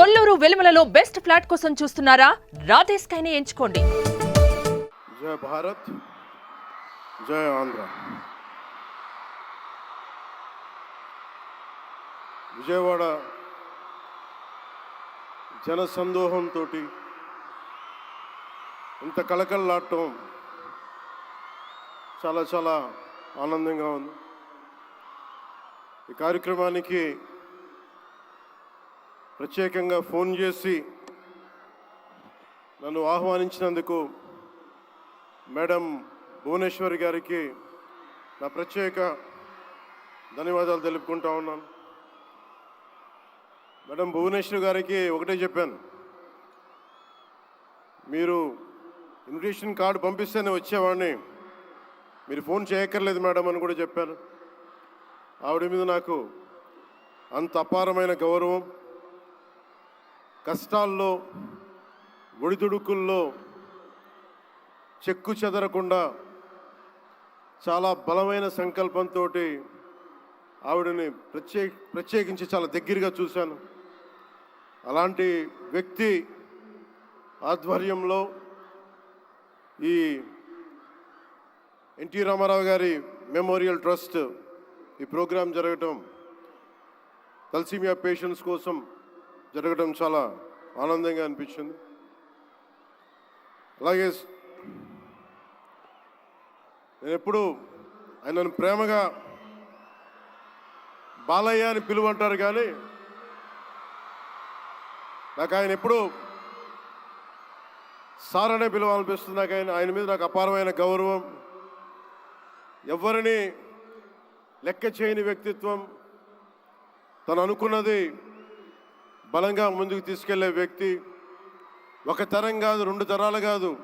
Kolluru వెలుమలలో best flat కోసం చూస్తున్నారా? రాధే స్కైనే ఎంచుకోండి. జయ భారత్ జయ ఆంధ్ర. విజయవాడ జన సందోహంతో ఇంత కలకల్లాడటం చాలా చాలా ఆనందంగా ఉంది. ఈ కార్యక్రమానికి ప్రత్యేకంగా ఫోన్ చేసి నన్ను ఆహ్వానించినందుకు మేడం భువనేశ్వరి గారికి నా ప్రత్యేక ధన్యవాదాలు తెలుపుకుంటా ఉన్నాను. మేడం భువనేశ్వరి గారికి ఒకటే చెప్పాను. మీరు ఇన్విటేషన్ కార్డు పంపిస్తేనే వచ్చేవాడిని. మీరు ఫోన్ చేయక్కర్లేదు మేడం అని కూడా చెప్పాను ఆవిడ మీద నాకు అంత అపారమైన గౌరవం. కష్టాల్లో ఒడిదుడుకుల్లో చెక్కు చెదరకుండా చాలా బలమైన సంకల్పంతో ఆవిడని ప్రత్యేక ప్రత్యేకించి చాలా దగ్గరగా చూశాను. అలాంటి వ్యక్తి ఆధ్వర్యంలో ఈ ఎన్టీ రామారావు గారి మెమోరియల్ ట్రస్ట్ ఈ ప్రోగ్రాం జరగటం తలసీమియా పేషెంట్స్ కోసం జరగడం చాలా ఆనందంగా అనిపించింది. అలాగే నేను ఎప్పుడు ఆయనను ప్రేమగా బాలయ్య అని పిలువంటారు కానీ నాకు ఆయన ఎప్పుడు సార్ అనే పిలవాలనిపిస్తుంది. నాకు ఆయన ఆయన మీద నాకు అపారమైన గౌరవం. ఎవరిని లెక్క చేయని వ్యక్తిత్వం తను అనుకున్నది బలంగా ముందుకు తీసుకెళ్ళే వ్యక్తి ఒక తరం కాదు రెండు తరాలు కాదు.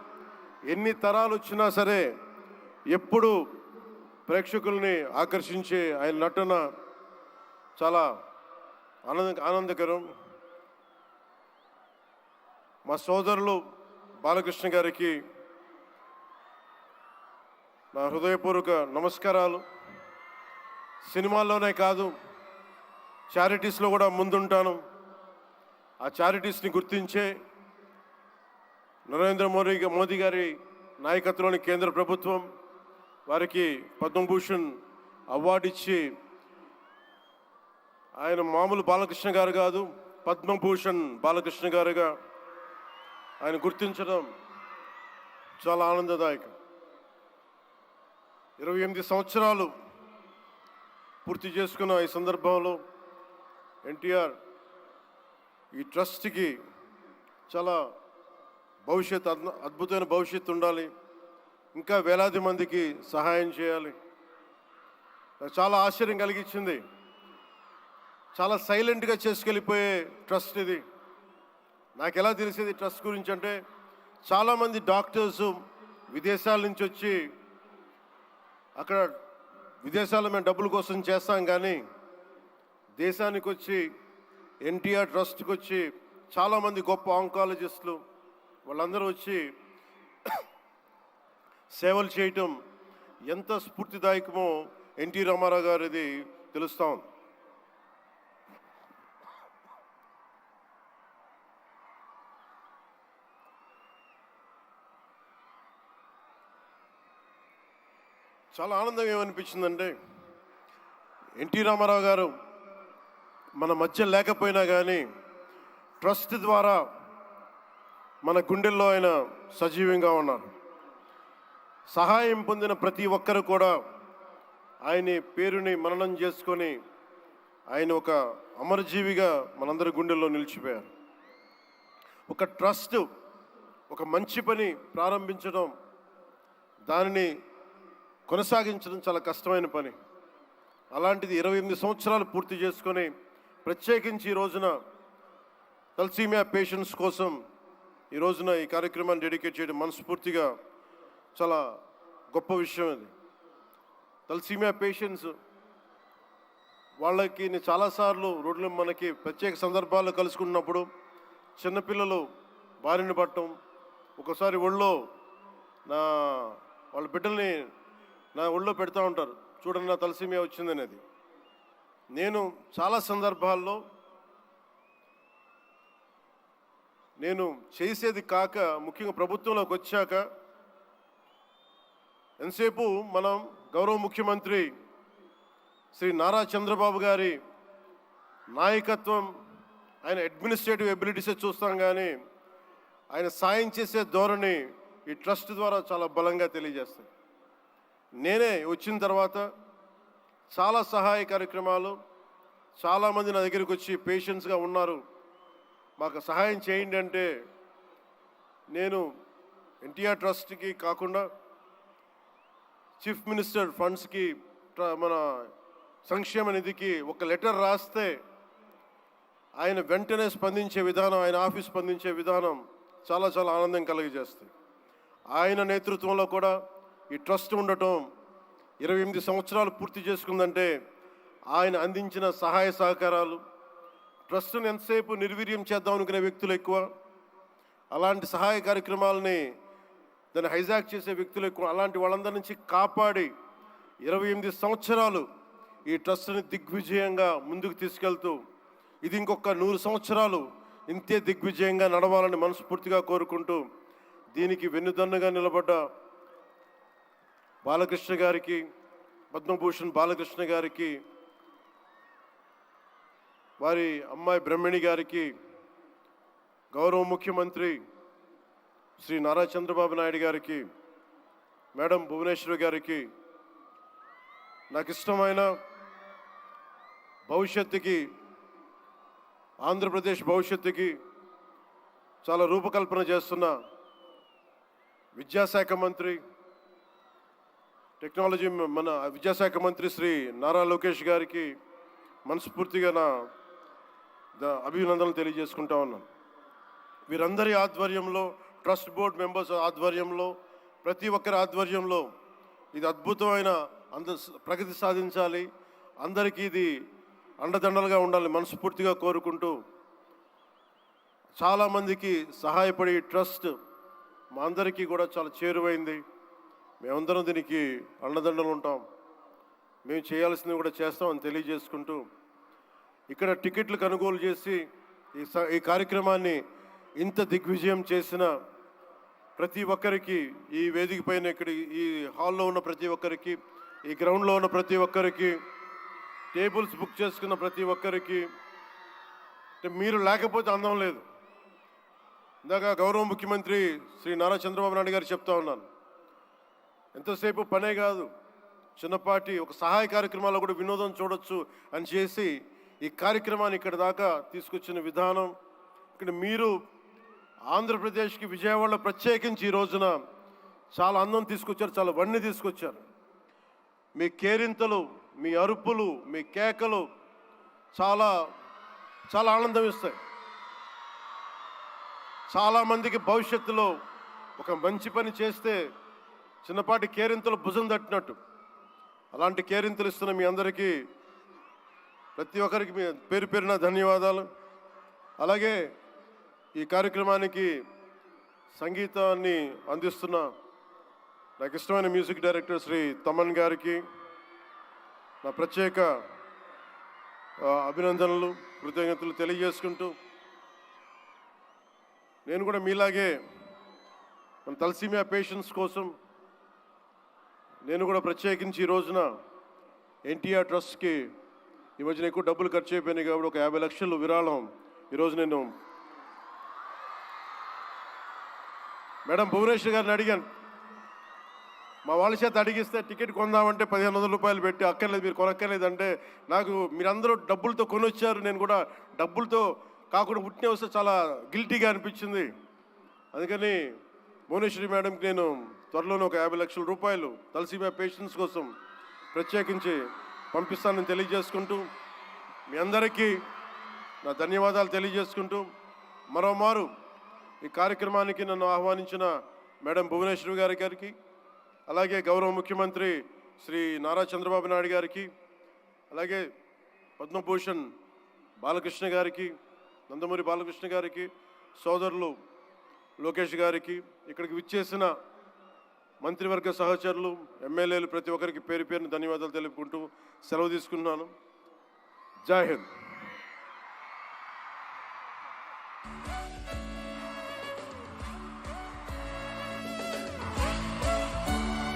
ఎన్ని తరాలు వచ్చినా సరే ఎప్పుడు ప్రేక్షకుల్ని ఆకర్షించే ఆయన నటన చాలా ఆనంద ఆనందకరం. మా సోదరులు బాలకృష్ణ గారికి నా హృదయపూర్వక నమస్కారాలు. సినిమాల్లోనే కాదు చారిటీస్లో కూడా ముందుంటాను. ఆ చారిటీస్ని గుర్తించే నరేంద్ర మోడీ మోదీ గారి నాయకత్వంలోని కేంద్ర ప్రభుత్వం వారికి పద్మభూషణ్ అవార్డు ఇచ్చి ఆయన మామూలు బాలకృష్ణ గారు కాదు పద్మభూషణ్ బాలకృష్ణ గారుగా ఆయన గుర్తించడం చాలా ఆనందదాయకం. ఇరవై ఎనిమిది సంవత్సరాలు పూర్తి చేసుకున్న ఈ సందర్భంలో ఎన్టీఆర్ ఈ ట్రస్ట్కి చాలా భవిష్యత్ అద్భు- అద్భుతమైన భవిష్యత్తు ఉండాలి. ఇంకా వేలాది మందికి సహాయం చేయాలి. చాలా ఆశ్చర్యం కలిగించింది. చాలా సైలెంట్గా చేసుకెళ్ళిపోయే ట్రస్ట్ ఇది. నాకు ఎలా తెలిసేది ట్రస్ట్ గురించి అంటే చాలామంది డాక్టర్స్ విదేశాల నుంచి వచ్చి అక్కడ విదేశాల్లో మేము డబ్బుల కోసం చేస్తాం కానీ దేశానికి వచ్చి ఎన్టీఆర్ ట్రస్ట్కి వచ్చి చాలామంది గొప్ప ఆంకాలజిస్టులు వాళ్ళందరూ వచ్చి సేవలు చేయటం ఎంత స్ఫూర్తిదాయకమో ఎన్టీ రామారావు గారిది తెలుస్తా ఉంది. చాలా ఆనందం ఏమనిపించిందంటే ఎన్టీ రామారావు గారు మన మధ్య లేకపోయినా కానీ ట్రస్ట్ ద్వారా మన గుండెల్లో ఆయన సజీవంగా ఉన్నారు. సహాయం పొందిన ప్రతి ఒక్కరు కూడా ఆయన పేరుని మననం చేసుకొని ఆయన ఒక అమరజీవిగా మనందరి గుండెల్లో నిలిచిపోయారు. ఒక ట్రస్ట్ ఒక మంచి పని ప్రారంభించడం దానిని కొనసాగించడం చాలా కష్టమైన పని. అలాంటిది ఇరవై ఎనిమిది సంవత్సరాలు పూర్తి చేసుకొని ప్రత్యేకించి ఈ రోజున తలసీమియా పేషెంట్స్ కోసం ఈ రోజున ఈ కార్యక్రమాన్ని డెడికేట్ చేయడం మనస్ఫూర్తిగా చాలా గొప్ప విషయం ఇది. తలసీమియా పేషెంట్స్ వాళ్ళకి నేను చాలాసార్లు రోడ్లు మనకి ప్రత్యేక సందర్భాల్లో కలుసుకున్నప్పుడు చిన్నపిల్లలు బారిన పట్టడం ఒకసారి ఒళ్ళో నా వాళ్ళ బిడ్డల్ని నా ఒళ్ళో పెడతా ఉంటారు. చూడండి నా తలసీమియా వచ్చిందనేది. నేను చాలా సందర్భాల్లో నేను చేసేది కాక ముఖ్యంగా ప్రభుత్వంలోకి వచ్చాక ఎంతసేపు మనం గౌరవ ముఖ్యమంత్రి శ్రీ నారా చంద్రబాబు గారి నాయకత్వం ఆయన అడ్మినిస్ట్రేటివ్ ఎబిలిటీసే చూస్తాం కానీ ఆయన సాయం చేసే ధోరణి ఈ ట్రస్ట్ ద్వారా చాలా బలంగా తెలియజేస్తాయి నేనే వచ్చిన తర్వాత చాలా సహాయ కార్యక్రమాలు. చాలామంది నా దగ్గరికి వచ్చి పేషెంట్స్గా ఉన్నారు. మాకు సహాయం చేయండి అంటే నేను ఎన్టీఆర్ ట్రస్ట్కి కాకుండా చీఫ్ మినిస్టర్ ఫండ్స్కి ట్ర- మన సంక్షేమ నిధికి ఒక లెటర్ రాస్తే ఆయన వెంటనే స్పందించే విధానం ఆయన ఆఫీస్ స్పందించే విధానం చాలా చాలా ఆనందం కలిగజేస్తుంది ఆయన నేతృత్వంలో కూడా ఈ ట్రస్ట్ ఉండటం ఇరవై ఎనిమిది సంవత్సరాలు పూర్తి చేసుకుందంటే ఆయన అందించిన సహాయ సహకారాలు ట్రస్ట్ను ఎంతసేపు నిర్వీర్యం చేద్దాం అనుకునే వ్యక్తులు ఎక్కువ. అలాంటి సహాయ కార్యక్రమాలని దాన్ని హైజాక్ చేసే వ్యక్తులు ఎక్కువ. అలాంటి వాళ్ళందరి నుంచి కాపాడి ఇరవై ఎనిమిది సంవత్సరాలు ఈ ట్రస్ట్ని దిగ్విజయంగా ముందుకు తీసుకెళ్తూ ఇది ఇంకొక నూరు సంవత్సరాలు ఇంతే దిగ్విజయంగా నడవాలని మనస్ఫూర్తిగా కోరుకుంటూ దీనికి వెన్నుదన్నుగా నిలబడ్డ బాలకృష్ణ గారికి పద్మభూషణ్ బాలకృష్ణ గారికి వారి అమ్మాయి బ్రహ్మిణి గారికి గౌరవ ముఖ్యమంత్రి శ్రీ నారా చంద్రబాబు నాయుడు గారికి మేడం భువనేశ్వరి గారికి నాకు ఇష్టమైన భవిష్యత్తుకి ఆంధ్రప్రదేశ్ భవిష్యత్తుకి చాలా రూపకల్పన చేస్తున్న విద్యాశాఖ మంత్రి టెక్నాలజీ మన విద్యాశాఖ మంత్రి శ్రీ నారా లోకేష్ గారికి మనస్ఫూర్తిగా నా ద- అభినందనలు తెలియజేసుకుంటా ఉన్నాను. వీరందరి ఆధ్వర్యంలో ట్రస్ట్ బోర్డ్ మెంబర్స్ ఆధ్వర్యంలో ప్రతి ఒక్కరి ఆధ్వర్యంలో ఇది అద్భుతమైన అంద ప్రగతి సాధించాలి. అందరికీ ఇది అండదండలుగా ఉండాలి మనస్ఫూర్తిగా కోరుకుంటూ చాలామందికి సహాయపడి ట్రస్ట్ మా అందరికీ కూడా చాలా చేరువైంది. మేమందరం దీనికి అండదండలు ఉంటాం. మేము చేయాల్సింది కూడా చేస్తామని తెలియజేసుకుంటూ ఇక్కడ టికెట్లు కొనుగోలు చేసి ఈ స- ఈ కార్యక్రమాన్ని ఇంత దిగ్విజయం చేసిన ప్రతి ఒక్కరికి ఈ వేదిక పైన ఇక్కడ ఈ హాల్లో ఉన్న ప్రతి ఒక్కరికి ఈ గ్రౌండ్లో ఉన్న ప్రతి ఒక్కరికి టేబుల్స్ బుక్ చేసుకున్న ప్రతి ఒక్కరికి మీరు లేకపోతే అందం లేదు. ఇందాక గౌరవ ముఖ్యమంత్రి శ్రీ నారా చంద్రబాబు నాయుడు గారు చెప్తా ఉన్నాను. ఎంతసేపు పనే కాదు. చిన్నపాటి ఒక సహాయ కార్యక్రమాల్లో కూడా వినోదం చూడొచ్చు అని చేసి ఈ కార్యక్రమాన్ని ఇక్కడ దాకా తీసుకొచ్చిన విధానం. ఇక్కడ మీరు ఆంధ్రప్రదేశ్కి విజయవాడలో ప్రత్యేకించి ఈ రోజున చాలా అందం తీసుకొచ్చారు చాలా వన్నీ తీసుకొచ్చారు. మీ కేరింతలు మీ అరుపులు మీ కేకలు చాలా చాలా ఆనందం ఇస్తాయి. చాలామందికి భవిష్యత్తులో ఒక మంచి పని చేస్తే చిన్నపాటి కేరింతలు భుజం తట్టినట్టు. అలాంటి కేరింతలు ఇస్తున్న మీ అందరికీ ప్రతి ఒక్కరికి మీ పేరు పేరున ధన్యవాదాలు. అలాగే ఈ కార్యక్రమానికి సంగీతాన్ని అందిస్తున్న నాకు ఇష్టమైన మ్యూజిక్ డైరెక్టర్ శ్రీ తమన్ గారికి నా ప్రత్యేక అభినందనలు కృతజ్ఞతలు తెలియజేసుకుంటూ నేను కూడా మీలాగే మన తలసీమియా పేషెంట్స్ కోసం నేను కూడా ప్రత్యేకించి ఈ రోజున ఎన్టీఆర్ ట్రస్ట్కి ఈ మధ్యన ఎక్కువ డబ్బులు ఖర్చు అయిపోయినాయి కాబట్టి ఒక యాభై లక్షలు విరాళం ఈరోజు నేను మేడం భువనేశ్వర్ గారిని అడిగాను. మా వాళ్ళ చేత అడిగిస్తే టికెట్ కొందామంటే పదిహేను వందల రూపాయలు పెట్టి అక్కర్లేదు మీరు కొనక్కర్లేదంటే నాకు మీరందరూ డబ్బులతో కొనొచ్చారు. నేను కూడా డబ్బులతో కాకుండా పుట్టిన వస్తే చాలా గిల్టీగా అనిపించింది. అందుకని భువనేశ్వరి మేడంకి నేను త్వరలోనే ఒక యాభై లక్షల రూపాయలు తలసీమా పేషెంట్స్ కోసం ప్రత్యేకించి పంపిస్తానని తెలియజేసుకుంటూ మీ అందరికీ నా ధన్యవాదాలు తెలియజేసుకుంటూ మరోమారు ఈ కార్యక్రమానికి నన్ను ఆహ్వానించిన మేడం భువనేశ్వరి గారి గారికి అలాగే గౌరవ ముఖ్యమంత్రి శ్రీ నారా చంద్రబాబు నాయుడు గారికి అలాగే పద్మభూషణ్ బాలకృష్ణ గారికి నందమూరి బాలకృష్ణ గారికి సోదరులు లోకేష్ గారికి ఇక్కడికి విచ్చేసిన మంత్రివర్గ సహచరులు ఎమ్మెల్యేలు ప్రతి ఒక్కరికి పేరు పేరును ధన్యవాదాలు తెలుపుకుంటూ సెలవు తీసుకున్నాను జై హింద్.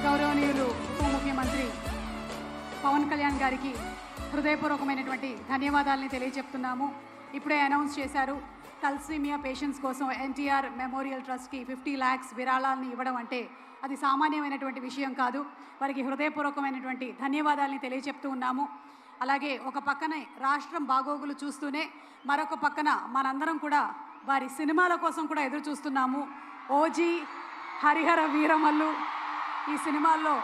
గౌరవనీయులు ఉప ముఖ్యమంత్రి పవన్ కళ్యాణ్ గారికి హృదయపూర్వకమైనటువంటి ఇప్పుడే అనౌన్స్ చేశారు తల్సీమియా పేషెంట్స్ కోసం ఎన్టీఆర్ మెమోరియల్ ట్రస్ట్కి ఫిఫ్టీ ల్యాక్స్ విరాళాలను ఇవ్వడం అంటే అది సామాన్యమైనటువంటి విషయం కాదు. వారికి హృదయపూర్వకమైనటువంటి ధన్యవాదాలని తెలియజెప్తూ ఉన్నాము. అలాగే ఒక పక్కనే రాష్ట్రం బాగోగులు చూస్తూనే మరొక పక్కన మనందరం కూడా వారి సినిమాల కోసం కూడా ఎదురు చూస్తున్నాము. ఓజీ హరిహర వీరమల్లు ఈ సినిమాల్లో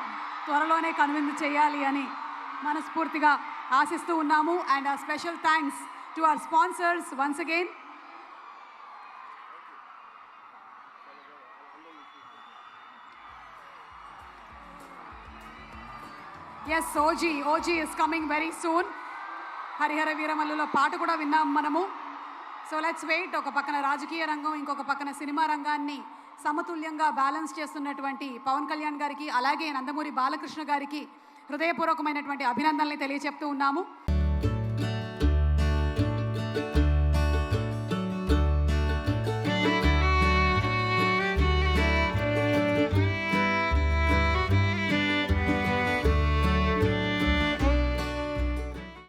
త్వరలోనే కనువిందు చేయాలి అని మనస్ఫూర్తిగా ఆశిస్తూ ఉన్నాము. అండ్ ఆ special thanks to our sponsors once again yes OG OG is coming very soon Harihara వీరమల్లులో పాట కూడా విన్నాం మనము. సో లెట్స్ వెయిట్ ఒక పక్కన రాజకీయ రంగం ఇంకొక పక్కన సినిమా రంగాన్ని సమతుల్యంగా బ్యాలెన్స్ చేస్తున్నటువంటి పవన్ కళ్యాణ్ గారికి అలాగే నందమూరి బాలకృష్ణ గారికి హృదయపూర్వకమైనటువంటి అభినందనల్ని తెలియజెప్తూ ఉన్నాము.